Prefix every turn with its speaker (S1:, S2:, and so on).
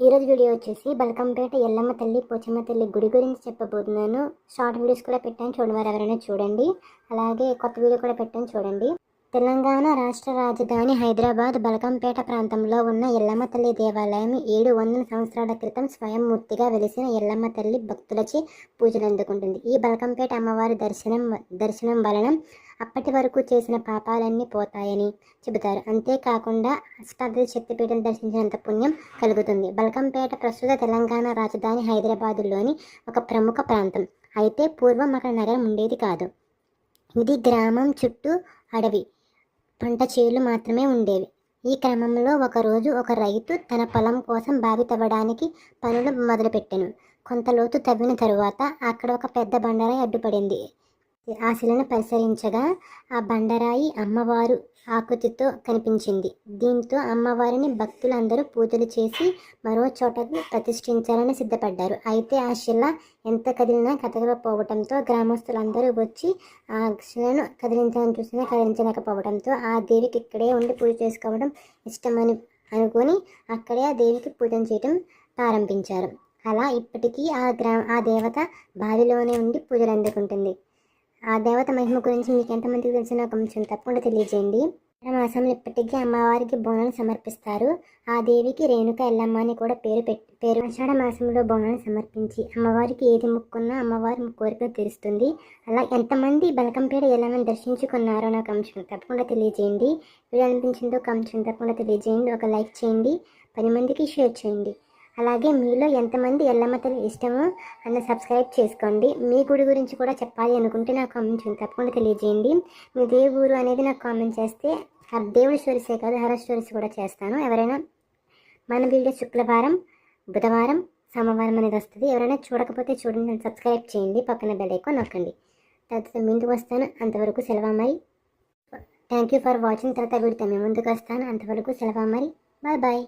S1: ఈరోజు వీడియో వచ్చేసి బల్కంపేట ఎల్లమ్మ తల్లి పోచమ్మ తల్లి గుడి గురించి చెప్పబోతున్నాను. షార్ట్ వీడియోస్ కూడా పెట్టాను. చూడవారు ఎవరైనా చూడండి. అలాగే కొత్త వీడియో కూడా పెట్టాను. చూడండి. తెలంగాణ రాష్ట్ర రాజధాని హైదరాబాద్ బలకంపేట ప్రాంతంలో ఉన్న ఎల్లమ్మ తల్లి దేవాలయం ఏడు వందల సంవత్సరాల క్రితం స్వయంమూర్తిగా వెలిసిన ఎల్లమ్మ తల్లి భక్తులచే పూజలు అందుకుంటుంది. ఈ బలకంపేట అమ్మవారి దర్శనం దర్శనం వలన అప్పటి వరకు చేసిన పాపాలన్నీ పోతాయని చెబుతారు. అంతేకాకుండా అష్టాదశ శక్తిపీఠం దర్శించినంత పుణ్యం కలుగుతుంది. బల్కంపేట ప్రస్తుత తెలంగాణ రాజధాని హైదరాబాదులోని ఒక ప్రముఖ ప్రాంతం. అయితే పూర్వం అక్కడ నగరం ఉండేది కాదు. ఇది గ్రామం చుట్టూ అడవి పంట చేలు మాత్రమే ఉండేవి. ఈ క్రమంలో ఒకరోజు ఒక రైతు తన పొలం కోసం బావి తవ్వడానికి పనులు మొదలుపెట్టాను. కొంత లోతు తవ్విన తరువాత అక్కడ ఒక పెద్ద బండరాయి అడ్డుపడింది. ఆ శిలను పరిశీలించగా ఆ బండరాయి అమ్మవారు ఆకృతితో కనిపించింది. దీంతో అమ్మవారిని భక్తులందరూ పూజలు చేసి మరో చోటకు ప్రతిష్ఠించాలని సిద్ధపడ్డారు. అయితే ఆ శిల ఎంత కదిలినా కదలకపోవడంతో గ్రామస్తులందరూ వచ్చి ఆ శిలను కదిలించాలని చూసినా కదిలించలేకపోవడంతో ఆ దేవికి ఇక్కడే ఉండి పూజ చేసుకోవడం ఇష్టమని అనుకొని అక్కడే ఆ దేవికి పూజ చేయడం ప్రారంభించారు. అలా ఇప్పటికీ ఆ గ్రా ఆ దేవత బావిలోనే ఉండి పూజలు అందుకుంటుంది. ఆ దేవత మహిమ గురించి మీకు ఎంతమందికి తెలిసినా కొంచెం తప్పకుండా తెలియజేయండి. మాసంలో ఇప్పటికీ అమ్మవారికి బోనాలు సమర్పిస్తారు. ఆ దేవికి రేణుక ఎల్లమ్మ అని కూడా పేరు పెట్టి పేరు. ఆషాఢ మాసంలో బోనాలు సమర్పించి అమ్మవారికి ఏది ముక్కున్నా అమ్మవారి కోరిక తీరుస్తుంది. అలా ఎంతమంది బలకంపేట ఎల్లమ్మని దర్శించుకున్నారో నాకు కొంచెం తప్పకుండా తెలియజేయండి. వీడియో అనిపించిందో కొంచెం తప్పకుండా తెలియజేయండి. ఒక లైక్ చేయండి. పది మందికి షేర్ చేయండి. అలాగే మీలో ఎంతమంది ఎల్లమ్మ తల్లి ఇష్టమో అన్న సబ్స్క్రైబ్ చేసుకోండి. మీ గుడి గురించి కూడా చెప్పాలి అనుకుంటే నాకు కామెంట్ చేయండి తప్పకుండా తెలియజేయండి. మీ ఏ ఊరు అనేది నాకు కామెంట్ చేస్తే ఆ దేవుడి స్టోరీసే కాదు హర స్టోరీస్ కూడా చేస్తాను. ఎవరైనా మన వీడియో శుక్రవారం బుధవారం సోమవారం అనేది వస్తుంది. ఎవరైనా చూడకపోతే చూడండి సబ్స్క్రైబ్ చేయండి. పక్కన బెల్ ఐకాన్ నొక్కండి. తర్వాత ముందుకు వస్తాను. అంతవరకు సెలవమ్మాయి థ్యాంక్ యూ ఫర్ వాచింగ్ తర్వాత వీడితో మేము ముందుకు వస్తాను. అంతవరకు సెలవమ్మాయి బాయ్ బాయ్